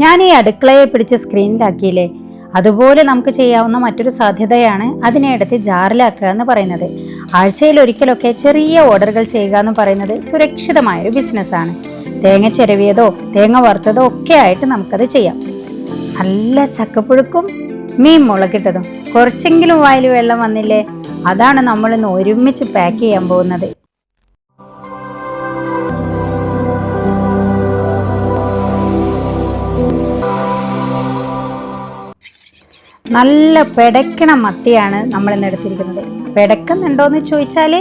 ഞാൻ ഈ അടുക്കളയെ പിടിച്ച് സ്ക്രീനിലാക്കിയില്ലേ അതുപോലെ നമുക്ക് ചെയ്യാവുന്ന മറ്റൊരു സാധ്യതയാണ് അതിനെ എടുത്ത് ജാറിലാക്കുക എന്ന് പറയുന്നത്. ആഴ്ചയിൽ ഒരിക്കലൊക്കെ ചെറിയ ഓർഡറുകൾ ചെയ്യുക എന്ന് പറയുന്നത് സുരക്ഷിതമായൊരു ബിസിനസ്സാണ് തേങ്ങ ചിരവിയതോ തേങ്ങ വറുത്തതോ ഒക്കെ ആയിട്ട് നമുക്കത് ചെയ്യാം. നല്ല ചക്കപ്പുഴുക്കും മീൻ മുളകിട്ടതും. കുറച്ചെങ്കിലും വായിൽ വെള്ളം വന്നില്ലേ? അതാണ് നമ്മൾ ഇന്ന് ഒരുമിച്ച് പാക്ക് ചെയ്യാൻ പോകുന്നത്. നല്ല പെടയ്ക്കണ മത്തിയാണ് നമ്മൾ ഇന്ന് എടുത്തിരിക്കുന്നത്. പെടക്കുന്നുണ്ടോന്ന് ചോദിച്ചാൽ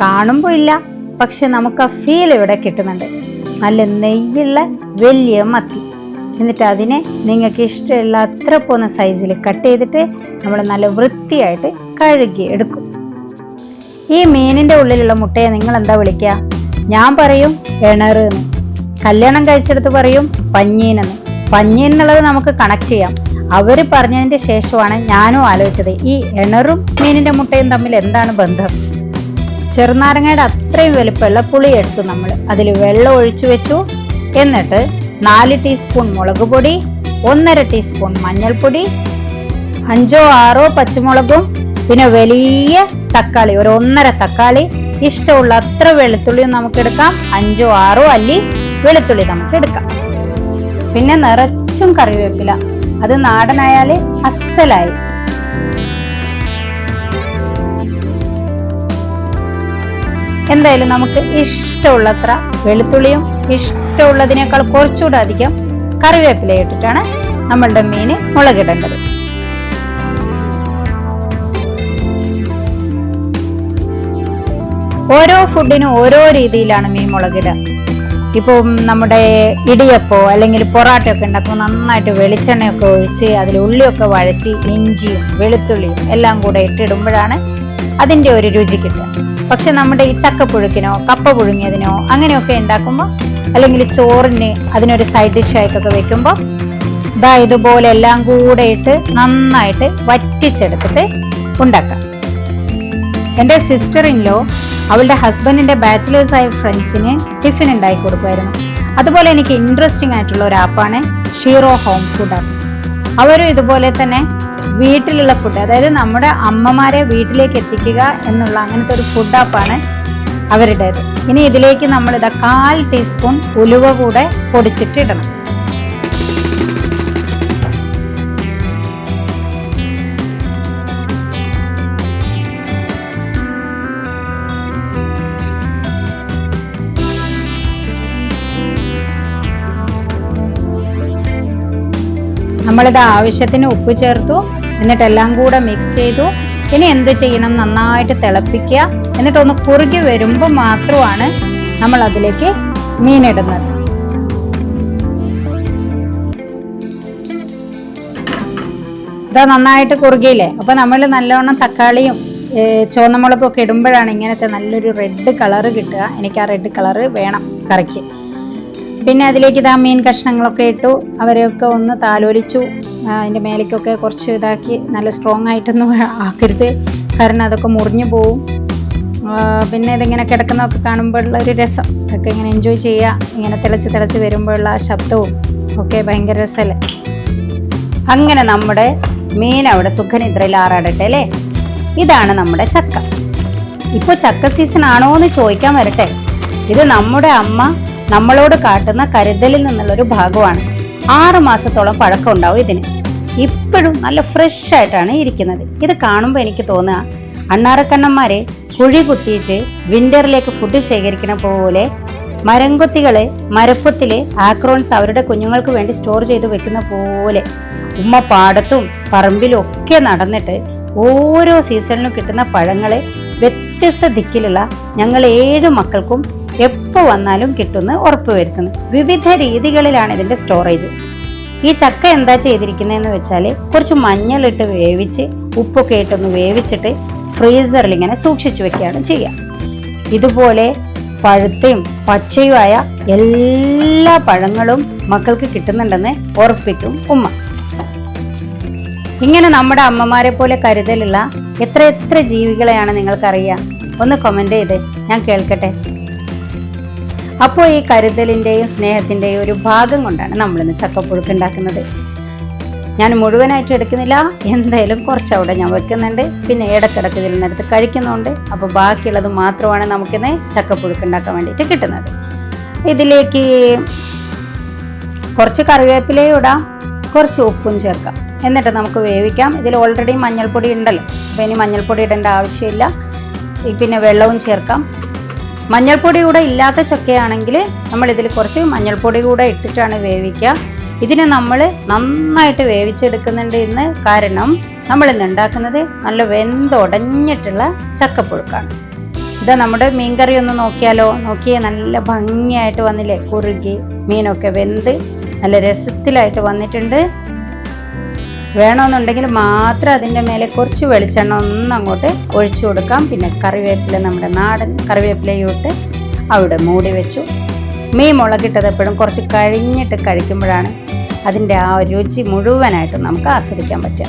കാണുമ്പോൾ ഇല്ല പക്ഷെ നമുക്ക് ആ ഫീൽ ഇവിടെ കിട്ടുന്നുണ്ട്. നല്ല നെയ്യുള്ള വലിയ മത്തി. എന്നിട്ട് അതിനെ നിങ്ങൾക്ക് ഇഷ്ടമുള്ള അത്ര പോകുന്ന സൈസിൽ കട്ട് ചെയ്തിട്ട് നമ്മൾ നല്ല വൃത്തിയായിട്ട് കഴുകി എടുക്കും. ഈ മീനിന്റെ ഉള്ളിലുള്ള മുട്ടയെ നിങ്ങൾ എന്താ വിളിക്കുക? ഞാൻ പറയും എണറ് എന്ന് കല്യാണം കഴിച്ചെടുത്ത് പറയും പഞ്ഞീനെന്ന്. പഞ്ഞീൻ എന്നുള്ളത് നമുക്ക് കണക്ട് ചെയ്യാം. അവർ പറഞ്ഞതിന്റെ ശേഷമാണ് ഞാനും ആലോചിച്ചത് ഈ എണറും മീനിന്റെ മുട്ടയും തമ്മിൽ എന്താണ് ബന്ധം? ചെറുനാരങ്ങയുടെ അത്രയും വലുപ്പമുള്ള പുളി എടുത്തു നമ്മൾ അതിൽ വെള്ളം ഒഴിച്ചു വെച്ചു. എന്നിട്ട് നാല് ടീസ്പൂൺ മുളക് പൊടി ഒന്നര ടീസ്പൂൺ മഞ്ഞൾപ്പൊടി അഞ്ചോ ആറോ പച്ചമുളകും പിന്നെ വലിയ തക്കാളി ഒരു ഒന്നര തക്കാളി ഇഷ്ടമുള്ള അത്ര വെളുത്തുള്ളിയും നമുക്ക് എടുക്കാം. അഞ്ചോ ആറോ അല്ലി വെളുത്തുള്ളി നമുക്ക് എടുക്കാം. പിന്നെ നിറച്ചും കറിവേപ്പില. അത് നാടനായാൽ അസലായി. എന്തായാലും നമുക്ക് ഇഷ്ടമുള്ളത്ര വെളുത്തുള്ളിയും ഇഷ്ടമുള്ളതിനേക്കാൾ കുറച്ചുകൂടെ അധികം കറിവേപ്പില ഇട്ടിട്ടാണ് നമ്മളുടെ മീന് മുളകിടേണ്ടത്. ഓരോ ഫുഡിനും ഓരോ രീതിയിലാണ് മീൻ മുളകിടുക. ഇപ്പം നമ്മുടെ ഇടിയപ്പോ അല്ലെങ്കിൽ പൊറാട്ടയൊക്കെ ഉണ്ടാക്കുമ്പോൾ നന്നായിട്ട് വെളിച്ചെണ്ണയൊക്കെ ഒഴിച്ച് അതിൽ ഉള്ളിയൊക്കെ വഴറ്റി ഇഞ്ചിയും വെളുത്തുള്ളിയും എല്ലാം കൂടെ ഇട്ടിടുമ്പോഴാണ് അതിന്റെ ഒരു രുചി കിട്ടുക. പക്ഷെ നമ്മുടെ ഈ ചക്കപ്പുഴുക്കിനോ കപ്പ പുഴുങ്ങിയതിനോ അങ്ങനെയൊക്കെ ഉണ്ടാക്കുമ്പോൾ അല്ലെങ്കിൽ ചോറിന് അതിനൊരു സൈഡ് ഡിഷായിട്ടൊക്കെ വെക്കുമ്പോൾ ഇതാ ഇതുപോലെ എല്ലാം കൂടെ ഇട്ട് നന്നായിട്ട് വറ്റിച്ചെടുത്തിട്ട് ഉണ്ടാക്കാം. എന്റെ സിസ്റ്റർ ഇൻലോ അവളുടെ ഹസ്ബൻഡിന്റെ ബാച്ചിലേഴ്സായ ഫ്രണ്ട്സിന് ടിഫിൻ ഉണ്ടാക്കി കൊടുക്കുമായിരുന്നു. അതുപോലെ എനിക്ക് ഇൻട്രസ്റ്റിംഗ് ആയിട്ടുള്ള ഒരു ആപ്പാണ് ഷീറോ ഹോം ഫുഡ് ആപ്പ് അവരും ഇതുപോലെ തന്നെ വീട്ടിലുള്ള ഫുഡ് അതായത് നമ്മുടെ അമ്മമാരെ വീട്ടിലേക്ക് എത്തിക്കുക എന്നുള്ള അങ്ങനത്തെ ഒരു ഫുഡ് ആപ്പാണ് അവരുടേത്. ഇനി ഇതിലേക്ക് നമ്മൾ കാൽ ടീസ്പൂൺ ഉലുവ കൂടെ പൊടിച്ചിട്ട് ഇടണം നമ്മളിത് ആവശ്യത്തിന് ഉപ്പ് ചേർത്തു എന്നിട്ടെല്ലാം കൂടെ മിക്സ് ചെയ്തു. ഇനി എന്ത് ചെയ്യണം? നന്നായിട്ട് തിളപ്പിക്കുക. എന്നിട്ടൊന്ന് കുറുകി വരുമ്പോൾ മാത്രമാണ് നമ്മൾ അതിലേക്ക് മീനിടുന്നത്. ഇതാ നന്നായിട്ട് കുറുകിയില്ലേ? അപ്പൊ നമ്മൾ നല്ലവണ്ണം തക്കാളിയും ചുവന്നമുളകും ഒക്കെ ഇടുമ്പോഴാണ് ഇങ്ങനത്തെ നല്ലൊരു റെഡ് കളറ് കിട്ടുക. എനിക്ക് ആ റെഡ് കളറ് വേണം കറിക്ക്. പിന്നെ അതിലേക്ക് ഇതാ മീൻ കഷ്ണങ്ങളൊക്കെ ഇട്ടു. അവരെയൊക്കെ ഒന്ന് താലോലിച്ചു. അതിന്റെ മേലേക്കൊക്കെ കുറച്ച് ഇതാക്കി നല്ല സ്ട്രോങ് ആയിട്ടൊന്നും ആക്കരുത്. കാരണം അതൊക്കെ മുറിഞ്ഞു പോവും. പിന്നെ ഇതിങ്ങനെ കിടക്കുന്നതൊക്കെ കാണുമ്പോഴുള്ള ഒരു രസം. അതൊക്കെ ഇങ്ങനെ എൻജോയ് ചെയ്യുക. ഇങ്ങനെ തിളച്ച് തിളച്ച് വരുമ്പോഴുള്ള ആ ശബ്ദവും ഒക്കെ ഭയങ്കര രസമല്ലേ അങ്ങനെ നമ്മുടെ മീൻ അവിടെ സുഖനിദ്രയിൽ ആറാടട്ടെ അല്ലേ? ഇതാണ് നമ്മുടെ ചക്ക. ഇപ്പോൾ ചക്ക സീസൺ ആണോ എന്ന് ചോദിക്കാൻ വരട്ടെ. ഇത് നമ്മുടെ അമ്മ നമ്മളോട് കാട്ടുന്ന കരുതലിൽ നിന്നുള്ളൊരു ഭാഗമാണ്. ആറ് മാസത്തോളം പഴക്കം ഉണ്ടാവും ഇതിന്. ഇപ്പോഴും നല്ല ഫ്രഷ് ആയിട്ടാണ് ഇരിക്കുന്നത്. ഇത് കാണുമ്പോൾ എനിക്ക് തോന്നുക അണ്ണാറക്കണ്ണന്മാരെ കുഴി കുത്തിയിട്ട് വിന്ററിലേക്ക് ഫുഡ് ശേഖരിക്കണ പോലെ മരംകൊത്തികളെ മരപ്പൊത്തിലെ ആക്രോൺസ് അവരുടെ കുഞ്ഞുങ്ങൾക്ക് വേണ്ടി സ്റ്റോർ ചെയ്ത് വെക്കുന്ന പോലെ ഉമ്മ പാടത്തും പറമ്പിലും ഒക്കെ നടന്നിട്ട് ഓരോ സീസണിലും കിട്ടുന്ന പഴങ്ങളെ വ്യത്യസ്ത ദിക്കിലുള്ള ഞങ്ങൾ ഏഴ് മക്കൾക്കും എപ്പോൾ വന്നാലും കിട്ടുമെന്ന് ഉറപ്പുവരുത്തുന്നു വിവിധ രീതികളിലാണ് ഇതിന്റെ സ്റ്റോറേജ് ഈ ചക്ക എന്താ ചെയ്തിരിക്കുന്നതെന്ന് വെച്ചാൽ കുറച്ച് മഞ്ഞളിട്ട് വേവിച്ച് ഉപ്പൊക്കെ ഇട്ടൊന്ന് വേവിച്ചിട്ട് ഫ്രീസറിൽ ഇങ്ങനെ സൂക്ഷിച്ചു വെക്കുകയാണ് ചെയ്യുക. ഇതുപോലെ പഴുത്തയും പച്ചയുമായ എല്ലാ പഴങ്ങളും മക്കൾക്ക് കിട്ടുന്നുണ്ടെന്ന് ഉറപ്പിക്കും ഉമ്മ. ഇങ്ങനെ നമ്മുടെ അമ്മമാരെ പോലെ കരുതലുള്ള എത്ര എത്ര ജീവികളെയാണ് നിങ്ങൾക്കറിയാം? ഒന്ന് കമന്റ് ചെയ്തേ. ഞാൻ കേൾക്കട്ടെ. അപ്പോൾ ഈ കരുതലിന്റെയും സ്നേഹത്തിന്റെയും ഒരു ഭാഗം കൊണ്ടാണ് നമ്മളിന്ന് ചക്കപ്പുഴുക്ക് ഉണ്ടാക്കുന്നത്. ഞാൻ മുഴുവനായിട്ട് എടുക്കുന്നില്ല. എന്തായാലും കുറച്ച് അവിടെ ഞാൻ വെക്കുന്നുണ്ട്. പിന്നെ ഇടക്കിടക്ക് ഇതിൽ നിന്നെടുത്ത് കഴിക്കുന്നുണ്ട്. അപ്പോൾ ബാക്കിയുള്ളത് മാത്രമാണ് നമുക്കിന്ന് ചക്കപ്പുഴുക്ക് ഉണ്ടാക്കാൻ വേണ്ടിയിട്ട് കിട്ടുന്നത്. ഇതിലേക്ക് കുറച്ച് കറിവേപ്പിലയും ഇടാം. കുറച്ച് ഉപ്പും ചേർക്കാം. എന്നിട്ട് നമുക്ക് വേവിക്കാം. ഇതിൽ ഓൾറെഡി മഞ്ഞൾപ്പൊടി ഉണ്ടല്ലോ. അപ്പോൾ ഇനി മഞ്ഞൾപ്പൊടി ഇടേണ്ട ആവശ്യമില്ല. പിന്നെ വെള്ളവും ചേർക്കാം. മഞ്ഞൾപ്പൊടി കൂടെ ഇല്ലാത്ത ചക്കയാണെങ്കിൽ നമ്മൾ ഇതിൽ കുറച്ച് മഞ്ഞൾപ്പൊടി കൂടെ ഇട്ടിട്ടാണ് വേവിക്കുക. ഇതിനെ നമ്മൾ നന്നായിട്ട് വേവിച്ചെടുക്കുന്നുണ്ട് ഇന്ന് കാരണം നമ്മൾ ഇന്ന് ഉണ്ടാക്കുന്നത് നല്ല വെന്തുടഞ്ഞിട്ടുള്ള ചക്കപ്പുഴുക്കാണ്. ഇതാ നമ്മുടെ മീൻകറി ഒന്ന് നോക്കിയാലോ? നോക്കിയേ നല്ല ഭംഗിയായിട്ട് വന്നില്ലേ? കുറുകി മീനൊക്കെ വെന്ത് നല്ല രസത്തിലായിട്ട് വന്നിട്ടുണ്ട്. വേണമെന്നുണ്ടെങ്കിൽ മാത്രം അതിന്റെ മേലെ കുറച്ച് വെളിച്ചെണ്ണ ഒന്ന് അങ്ങോട്ട് ഒഴിച്ചു കൊടുക്കാം. പിന്നെ കറിവേപ്പില നമ്മുടെ നാടൻ കറിവേപ്പിലയും ഇട്ട് അവിടെ മൂടി വെച്ചു. മീൻ മുളകിട്ടത് എപ്പോഴും കുറച്ച് കഴിഞ്ഞിട്ട് കഴിക്കുമ്പോഴാണ് അതിന്റെ ആ രുചി മുഴുവനായിട്ട് നമുക്ക് ആസ്വദിക്കാൻ പറ്റുക.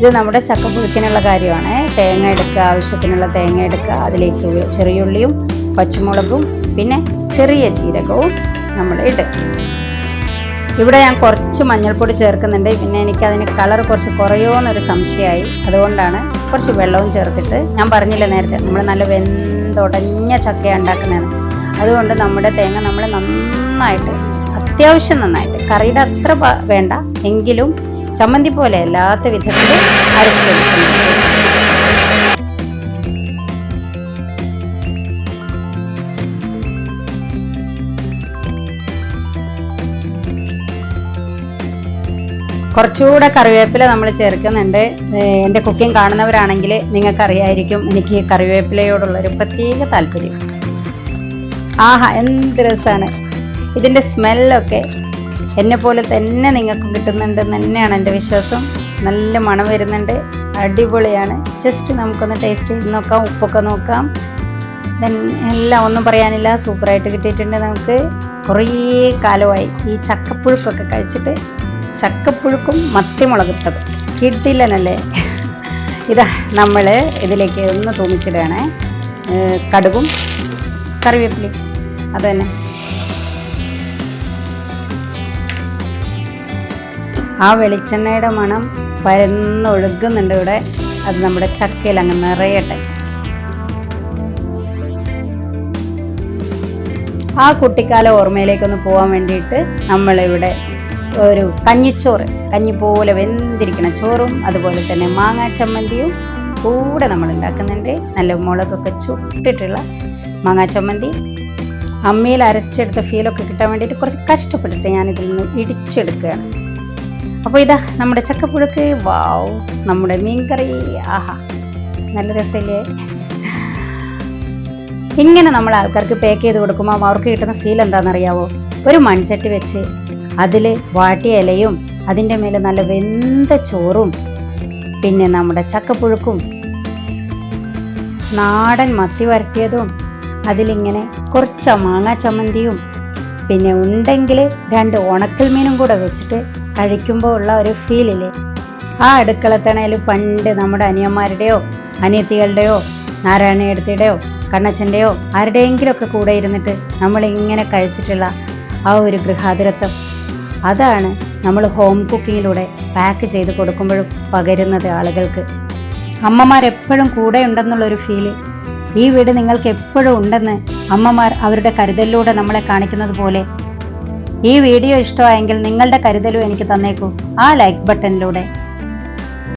ഇത് നമ്മുടെ ചക്കപ്പുഴുക്കിനുള്ള കാര്യമാണ്. തേങ്ങ എടുക്കുക ആവശ്യത്തിനുള്ള തേങ്ങ എടുക്കുക. അതിലേക്ക് ചെറിയുള്ളിയും പച്ചമുളകും പിന്നെ ചെറിയ ജീരകവും നമ്മൾ ഇടുക ഇവിടെ ഞാൻ കുറച്ച് മഞ്ഞൾപ്പൊടി ചേർക്കുന്നുണ്ട്. പിന്നെ എനിക്ക് അതിന് കളർ കുറച്ച് കുറയുമോ എന്നൊരു സംശയമായി. അതുകൊണ്ടാണ് കുറച്ച് വെള്ളവും ചേർത്തിട്ട് ഞാൻ പറഞ്ഞില്ല നേരത്തെ നമ്മൾ നല്ല വെന്തുടഞ്ഞ ചക്ക ഉണ്ടാക്കുന്നതാണ് അതുകൊണ്ട് നമ്മുടെ തേങ്ങ നമ്മൾ നന്നായിട്ട് അത്യാവശ്യം നന്നായിട്ട് കറിയുടെ അത്ര വേണ്ട എങ്കിലും ചമ്മന്തി പോലെ അല്ലാത്ത വിധത്തിൽ അരച്ചെടുക്കുന്നുണ്ട് കുറച്ചുകൂടെ കറിവേപ്പില നമ്മൾ ചേർക്കുന്നുണ്ട്. എന്റെ കുക്കിംഗ് കാണുന്നവരാണെങ്കിൽ നിങ്ങൾക്കറിയായിരിക്കും എനിക്ക് കറിവേപ്പിലയോടുള്ളൊരു പ്രത്യേക താല്പര്യം. ആഹാ എന്ത് രസമാണ്. ഇതിന്റെ സ്മെല്ലൊക്കെ എന്നെ പോലെ തന്നെ നിങ്ങൾക്ക് കിട്ടുന്നുണ്ട് തന്നെയാണ് എന്റെ വിശ്വാസം. നല്ല മണം വരുന്നുണ്ട്. അടിപൊളിയാണ്. ജസ്റ്റ് നമുക്കൊന്ന് ടേസ്റ്റ് ചെയ്ത് നോക്കാം ഉപ്പൊക്കെ നോക്കാം. എല്ലാം ഒന്നും പറയാനില്ല. സൂപ്പറായിട്ട് കിട്ടിയിട്ടുണ്ട് നമുക്ക്. കുറേ കാലമായി ഈ ചക്കപ്പുഴുക്കൊക്കെ കഴിച്ചിട്ട് ചക്കപ്പുഴുക്കും മത്തിമുളകിട്ടത്. കിട്ടില്ലനല്ലേ ഇതാ നമ്മൾ ഇതിലേക്ക് ഒന്ന് തൂമിച്ചിടുകയാണേ. കടുകും കറിവേപ്പിലയും. അത് തന്നെ. ആ വെളിച്ചെണ്ണയുടെ മണം പരന്നൊഴുകുന്നുണ്ട് ഇവിടെ. അത് നമ്മുടെ ചക്കയിൽ അങ്ങ് നിറയട്ടെ. ആ കുട്ടിക്കാല ഓർമ്മയിലേക്കൊന്ന് പോകാൻ വേണ്ടിയിട്ട് നമ്മളിവിടെ ഒരു കഞ്ഞിച്ചോറ് കഞ്ഞി പോലെ വെന്തിരിക്കണ ചോറും അതുപോലെ തന്നെ മാങ്ങാ ചമ്മന്തിയും കൂടെ നമ്മൾ ഉണ്ടാക്കുന്നുണ്ട്. നല്ല മുളകൊക്കെ ചുട്ടിട്ടുള്ള മാങ്ങാ ചമ്മന്തി. അമ്മയിൽ അരച്ചെടുത്ത ഫീലൊക്കെ കിട്ടാൻ വേണ്ടിയിട്ട് കുറച്ച് കഷ്ടപ്പെട്ടിട്ട് ഞാനിതിൽ നിന്ന് ഇടിച്ചെടുക്കുകയാണ്. അപ്പോൾ ഇതാ നമ്മുടെ ചക്കപ്പുഴക്ക്. വാവ് നമ്മുടെ മീൻകറി. ആഹാ നല്ല രസമില്ലേ? ഇങ്ങനെ നമ്മൾ ആൾക്കാർക്ക് പാക്ക് ചെയ്ത് കൊടുക്കുമ്പോൾ അവർക്ക് കിട്ടുന്ന ഫീൽ എന്താണെന്നറിയാവോ? ഒരു മൺചട്ടി വെച്ച് അതിൽ വാട്ടിയ ഇലയും അതിന്റെ മേലെ നല്ല വെന്ത ചോറും പിന്നെ നമ്മുടെ ചക്കപ്പുഴുക്കും. നാടൻ മത്തി വരട്ടിയതും അതിലിങ്ങനെ കുറച്ച് മാങ്ങാ ചമ്മന്തിയും പിന്നെ ഉണ്ടെങ്കിൽ രണ്ട് ഉണക്കൽ മീനും കൂടെ വെച്ചിട്ട് കഴിക്കുമ്പോൾ ഉള്ള ഒരു ഫീലില്ലേ ആ അടുക്കളത്തണയിൽ പണ്ട് നമ്മുടെ അനിയന്മാരുടെയോ അനിയത്തികളുടെയോ നാരായണയെടുത്തിയുടെയോ കണ്ണച്ചന്റെയോ ആരുടെയെങ്കിലുമൊക്കെ കൂടെ ഇരുന്നിട്ട് നമ്മളിങ്ങനെ കഴിച്ചിട്ടുള്ള ആ ഒരു ഗൃഹാതുരത്വം. അതാണ് നമ്മൾ ഹോം കുക്കിങ്ങിലൂടെ പാക്ക് ചെയ്ത് കൊടുക്കുമ്പോഴും പകരുന്നത് ആളുകൾക്ക്. അമ്മമാർ എപ്പോഴും കൂടെ ഉണ്ടെന്നുള്ളൊരു ഫീൽ ഈ വീട് നിങ്ങൾക്ക് എപ്പോഴും ഉണ്ടെന്ന് അമ്മമാർ അവരുടെ കരുതലിലൂടെ നമ്മളെ കാണിക്കുന്നത് പോലെ. ഈ വീഡിയോ ഇഷ്ടമായെങ്കിൽ നിങ്ങളുടെ കരുതലും എനിക്ക് തന്നേക്കൂ. ആ ലൈക്ക് ബട്ടണിലൂടെ